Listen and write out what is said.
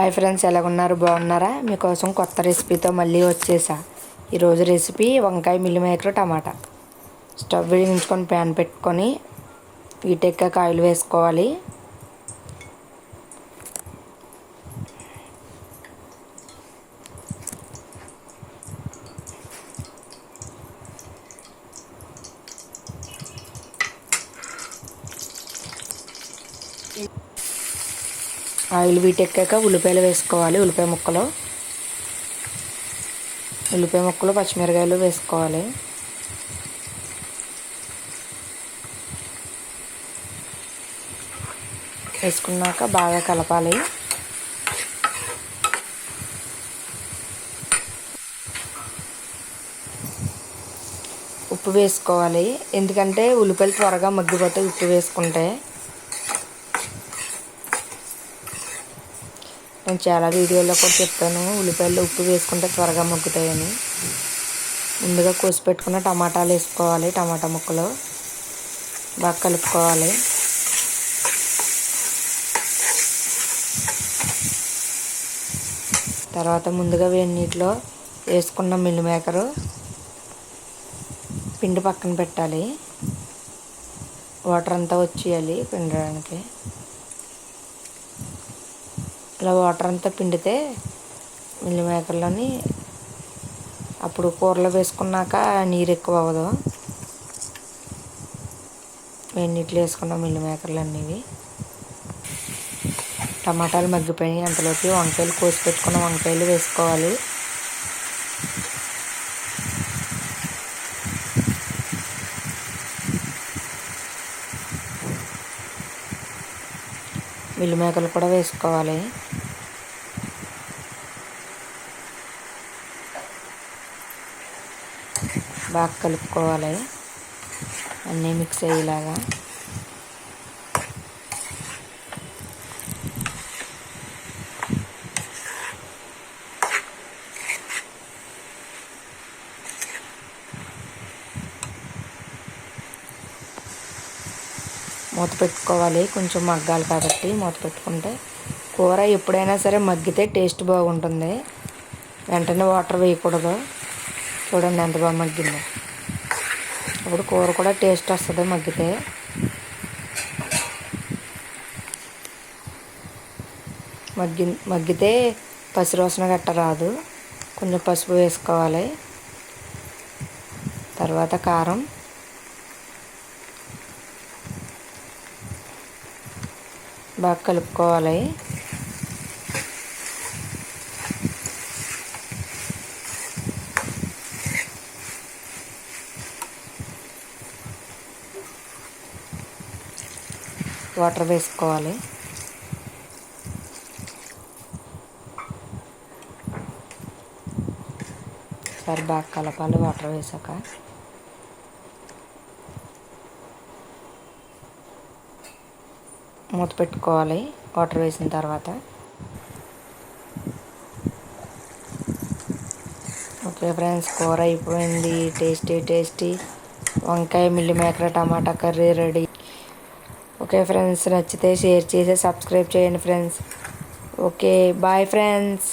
Hi friends ఎలాగున్నారు బాగున్నారా? మీకోసం కొత్త రెసిపీతో మళ్ళీ వచ్చేసా. ఈరోజు రెసిపీ వంకాయ మిల్లి మేకర్ టమాటా. స్టవ్ వెలిగించుకొని ప్యాన్ పెట్టుకొని వీటెక్క కాయలు వేసుకోవాలి. ఆయిల్ వీటెక్కాక ఉల్లిపాయలు వేసుకోవాలి. ఉల్లిపాయ ముక్కలు. ఉల్లిపాయ ముక్కలు పచ్చిమిరకాయలు వేసుకోవాలి. వేసుకున్నాక బాగా కలపాలి. ఉప్పు వేసుకోవాలి. ఎందుకంటే ఉల్లిపాయలు త్వరగా మగ్గిపోతే ఉప్పు వేసుకుంటే. నేను చాలా వీడియోలో కూడా చెప్పాను ఉల్లిపాయలు ఉప్పు వేసుకుంటే త్వరగా మగ్గుతాయని. ముందుగా కోసి పెట్టుకున్న టమాటాలు వేసుకోవాలి టమాటా ముక్కలు. బాగా కలుపుకోవాలి. తర్వాత ముందుగా వేడి నీటిలో వేసుకున్న మిల్లు మేకరు పిండి పక్కన పెట్టాలి. వాటర్ అంతా వచ్చేయాలి పిండడానికి. ఇలా వాటర్ అంతా పిండితే మిల్లి మేకర్లోని అప్పుడు కూరలో వేసుకున్నాక నీరు ఎక్కువ అవ్వదు. వేడి నీటిలో వేసుకున్న మిల్లి మేకర్లు అనేవి టమాటాలు మగ్గిపోయినాయి. అంతలోకి వంకాయలు కోసి పెట్టుకున్న వంకాయలు వేసుకోవాలి. మిల్లి మేకలు కూడా వేసుకోవాలి. బాగా కలుపుకోవాలి. అన్నీ మిక్స్ అయ్యేలాగా. మూత పెట్టుకోవాలి. కొంచెం మగ్గాలి కాబట్టి మూత పెట్టుకుంటే కూర ఎప్పుడైనా సరే మగ్గితే టేస్ట్ బాగుంటుంది. వెంటనే వాటర్ వేయకూడదు. చూడండి ఎంత బాగా మగ్గిందో. అప్పుడు కూర కూడా టేస్ట్ వస్తుంది మగ్గితే. మగ్గి మగ్గితే పసిరోసన గట్ట రాదు. కొంచెం పసుపు వేసుకోవాలి. తర్వాత కారం. బాగా కలుపుకోవాలి. వాటర్ వేసుకోవాలి. సరే బాగా కలపాలి వాటర్ వేసాక. మూత పెట్టుకోవాలి వాటర్ వేసిన తర్వాత. ఓకే ఫ్రెండ్స్ కూర అయిపోయింది. Tasty tasty. వంకాయ మిల్లి మేకర టమాటా కర్రీ రెడీ. ఓకే ఫ్రెండ్స్ నచ్చితే షేర్ చేసి సబ్స్క్రైబ్ చేయండి ఫ్రెండ్స్. Okay bye friends.